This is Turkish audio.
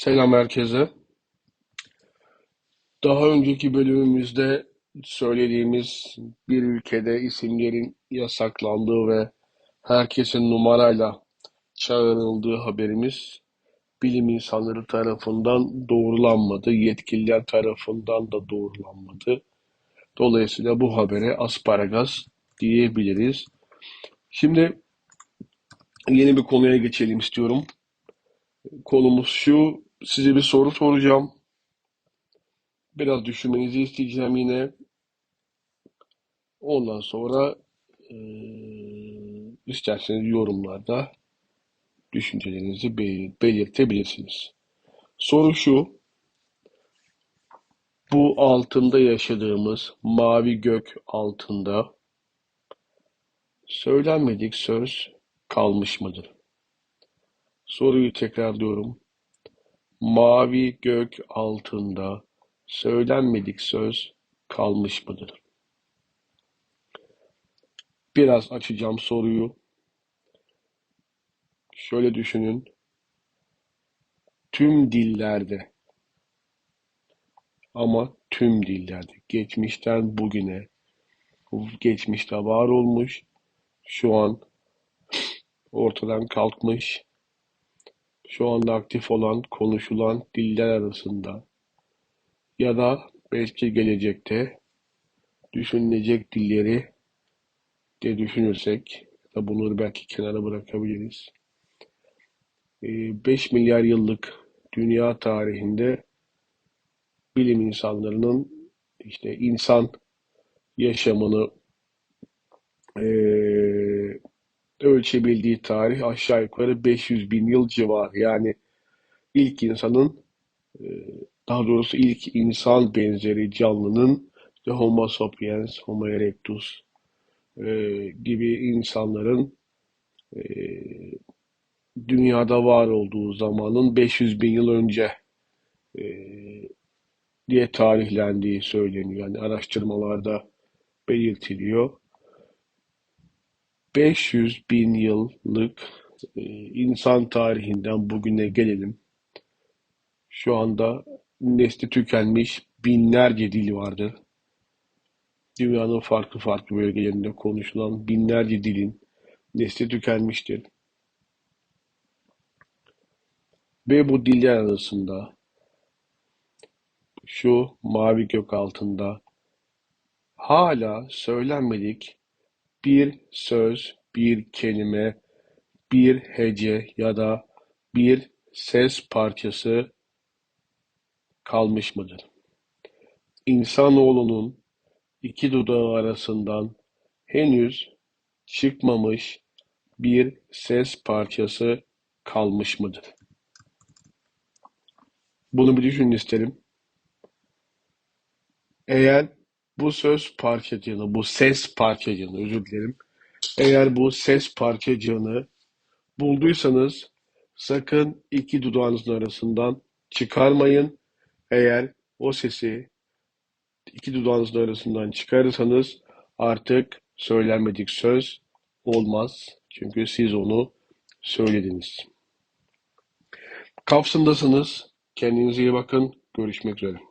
Selam herkese. Daha önceki bölümümüzde söylediğimiz bir ülkede isimlerin yasaklandığı ve herkesin numarayla çağrıldığı haberimiz bilim insanları tarafından doğrulanmadı, yetkililer tarafından da doğrulanmadı. Dolayısıyla bu habere asparagas diyebiliriz. Şimdi yeni bir konuya geçelim istiyorum. Konumuz şu, size bir soru soracağım. Biraz düşünmenizi isteyeceğim yine. Ondan sonra eee, isterseniz yorumlarda düşüncelerinizi bel- belirtebilirsiniz. Soru şu, bu altında yaşadığımız mavi gök altında söylenmedik söz kalmış mıdır? Soruyu tekrarlıyorum. Mavi gök altında söylenmedik söz kalmış mıdır? Biraz açacağım soruyu. Şöyle düşünün. Tüm dillerde ama tüm dillerde geçmişten bugüne geçmişte var olmuş, şu an ortadan kalkmış, şu anda aktif olan konuşulan diller arasında ya da belki gelecekte düşünülecek dilleri de düşünürsek da bunları belki kenara bırakabiliriz. 5 milyar yıllık dünya tarihinde bilim insanlarının işte insan yaşamını eee, ölçebildiği tarih aşağı yukarı 500 bin yıl civarı. Yani ilk insanın daha doğrusu ilk insan benzeri canlının işte Homo sapiens, Homo erectus eee, gibi insanların eee, dünyada var olduğu zamanın 500 bin yıl önce diye tarihlendiği söyleniyor. Yani araştırmalarda belirtiliyor. 500 bin yıllık e, insan tarihinden bugüne gelelim. Şu anda nesli tükenmiş binlerce dil vardır. Dünyanın farklı farklı bölgelerinde konuşulan binlerce dilin nesli tükenmiştir. Ve bu diller arasında şu mavi gök altında hala söylenmedik bir söz, bir kelime, bir hece ya da bir ses parçası kalmış mıdır? İnsanoğlunun iki dudağı arasından henüz çıkmamış bir ses parçası kalmış mıdır? Bunu bir düşünün isterim. Eğer bu söz parçacığını, bu ses parçacığını, özür dilerim. Eğer bu ses parçacığını bulduysanız sakın iki dudağınızın arasından çıkarmayın. Eğer o sesi iki dudağınızın arasından çıkarırsanız artık söylenmedik söz olmaz. Çünkü siz onu söylediniz. Kapsımdasınız. Kendinize iyi bakın. Görüşmek üzere.